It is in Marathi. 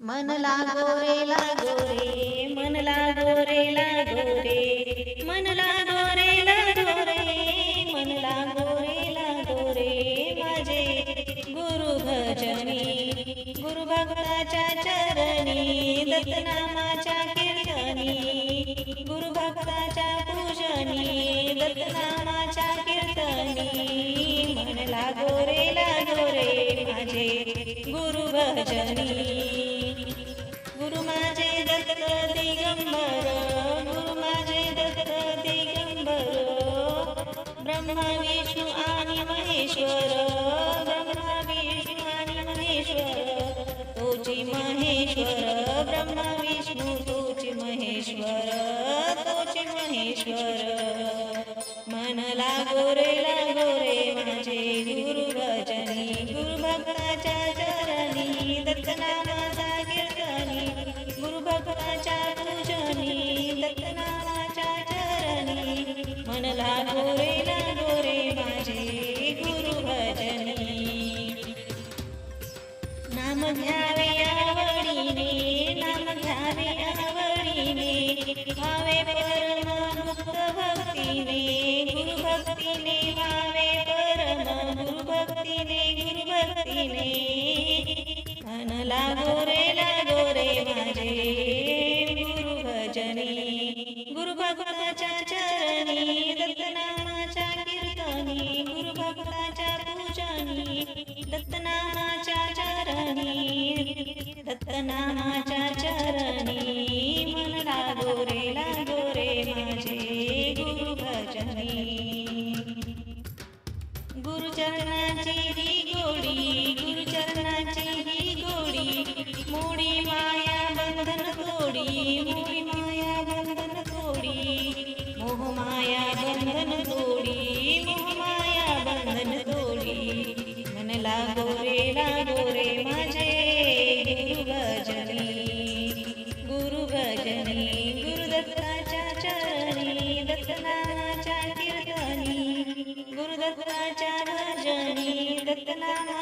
मन लागो रे लागो रे मन लागो रे लागो रे मन लागो रे लागो रे मन लागो रे लागो रे माझे गुरु भजनी गुरु भक्ताच्या चरणी दत्तनामाच्या कीर्तनी गुरु भक्ताच्या पूजनी दत्तनामाच्या कीर्तनी. मन लागो रे लागो रे माझे गुरु भजनी. दत्त दिगंबर गुरु माझे दत्त दिगंबर ब्रह्मा विष्णू आणि महेश्वर ब्रह्मा विष्णू आणि महेश्वर. तोची महेश्वर ब्रह्मा विष्णू तोची महेश्वर. तोची महेश्वर मन लागो रे माझे गुरु भजनी गुरु भक्ताच्या चरणी दत्तनामाचा लागो रे माझे गुरु भजनी नाम घ्यावे आवडीने नाम घ्यावे आवडीने भावे परम मुक्त भक्तीने गुरु भक्तीने भावे परम गुरु भक्तीने गुरु भक्तीने दत्तनामाच्या चरणी दत्तनामाच्या चरणी मन लागो रे लागो रे माझे गुरु भजनी गुरुचरणाची ही गोडी गुरुचरणाची ही गोडी मोडी माया बंधन तोडी मोडी माया बंधन तोडी मोह माया बंधन तोडी मोह माया बंधन तोडी. लागो रे लागो रे माझे गुरु भजनी गुरु भजनी गुरुदत्ताच्या चरणी दत्तनामाच्या कीर्तनी. गुरुदत्ताच्या भजनी दत्तनामा